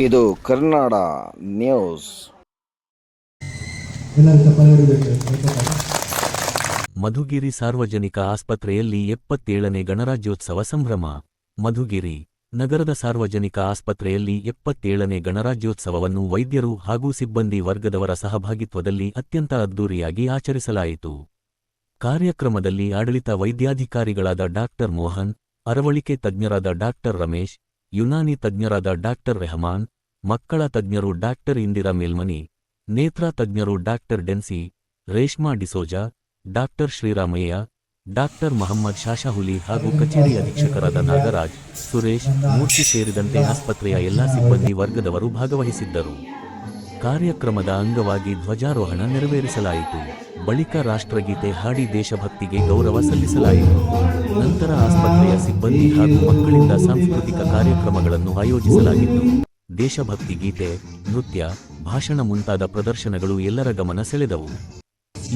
ಇದು ಕರ್ನಾಡ ನ್ಯೂಸ್. ಮಧುಗಿರಿ ಸಾರ್ವಜನಿಕ ಆಸ್ಪತ್ರೆಯಲ್ಲಿ ಎಪ್ಪತ್ತೇಳನೇ ಗಣರಾಜ್ಯೋತ್ಸವ ಸಂಭ್ರಮ. ಮಧುಗಿರಿ ನಗರದ ಸಾರ್ವಜನಿಕ ಆಸ್ಪತ್ರೆಯಲ್ಲಿ ಎಪ್ಪತ್ತೇಳನೇ ಗಣರಾಜ್ಯೋತ್ಸವವನ್ನು ವೈದ್ಯರು ಹಾಗೂ ಸಿಬ್ಬಂದಿ ವರ್ಗದವರ ಸಹಭಾಗಿತ್ವದಲ್ಲಿ ಅತ್ಯಂತ ಅದ್ದೂರಿಯಾಗಿ ಆಚರಿಸಲಾಯಿತು. ಕಾರ್ಯಕ್ರಮದಲ್ಲಿ ಆಡಳಿತ ವೈದ್ಯಾಧಿಕಾರಿಗಳಾದ ಡಾಕ್ಟರ್ ಮೋಹನ್ ಅರವಳಿಕೆ ತಜ್ಞರಾದ ಡಾಕ್ಟರ್ ರಮೇಶ್ ಯುನಾನಿ ತಜ್ಞರಾದ ಡಾಕ್ಟರ್ ರೆಹಮಾನ್, ಮಕ್ಕಳ ತಜ್ಞರು ಡಾಕ್ಟರ್ ಇಂದಿರಾ ಮೇಲ್ಮನಿ, ನೇತ್ರ ತಜ್ಞರು doctor Dency, Reshma D'Souza, doctor Sriramaiah, doctor Mohammed Shashahuli ಹಾಗೂ ಕಚೇರಿ ಅಧೀಕ್ಷಕರಾದ ನಾಗರಾಜ್, ಸುರೇಶ್, ಮೂರ್ತಿ ಸೇರಿದಂತೆ ಆಸ್ಪತ್ರೆಯ ಎಲ್ಲಾ ಸಿಬ್ಬಂದಿ ವರ್ಗದವರು ಭಾಗವಹಿಸಿದ್ದರು. ಕಾರ್ಯಕ್ರಮದ ಅಂಗವಾಗಿ ಧ್ವಜಾರೋಹಣ ನೆರವೇರಿಸಲಾಯಿತು. ಬಳಿಕ ರಾಷ್ಟ್ರಗೀತೆ ಹಾಡಿ ದೇಶಭಕ್ತಿಗೆ ಗೌರವ ಸಲ್ಲಿಸಲಾಯಿತು. ನಂತರ ಆಸ್ಪತ್ರೆಯ ಸಿಬ್ಬಂದಿ ಹಾಗೂ ಮಕ್ಕಳಿಂದ ಸಾಂಸ್ಕೃತಿಕ ಕಾರ್ಯಕ್ರಮಗಳನ್ನು ಆಯೋಜಿಸಲಾಗಿತ್ತು. ದೇಶಭಕ್ತಿ ಗೀತೆ, ನೃತ್ಯ, ಭಾಷಣ ಮುಂತಾದ ಪ್ರದರ್ಶನಗಳು ಎಲ್ಲರ ಗಮನ ಸೆಳೆದವು.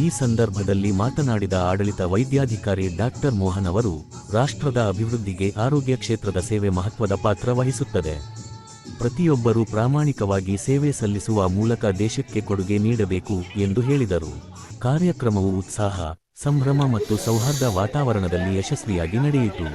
ಈ ಸಂದರ್ಭದಲ್ಲಿ ಮಾತನಾಡಿದ ಆಡಳಿತ ವೈದ್ಯಾಧಿಕಾರಿ ಡಾಕ್ಟರ್ ಮೋಹನ್ ಅವರು, ರಾಷ್ಟ್ರದ ಅಭಿವೃದ್ಧಿಗೆ ಆರೋಗ್ಯ ಕ್ಷೇತ್ರದ ಸೇವೆ ಮಹತ್ವದ ಪಾತ್ರ ವಹಿಸುತ್ತದೆ. ಪ್ರತಿಯೊಬ್ಬರೂ ಪ್ರಾಮಾಣಿಕವಾಗಿ ಸೇವೆ ಸಲ್ಲಿಸುವ ಮೂಲಕ ದೇಶಕ್ಕೆ ಕೊಡುಗೆ ನೀಡಬೇಕು ಎಂದು ಹೇಳಿದರು. ಕಾರ್ಯಕ್ರಮವು ಉತ್ಸಾಹ, ಸಂಭ್ರಮ ಮತ್ತು ಸೌಹಾರ್ದ ವಾತಾವರಣದಲ್ಲಿ ಯಶಸ್ವಿಯಾಗಿ ನಡೆಯಿತು.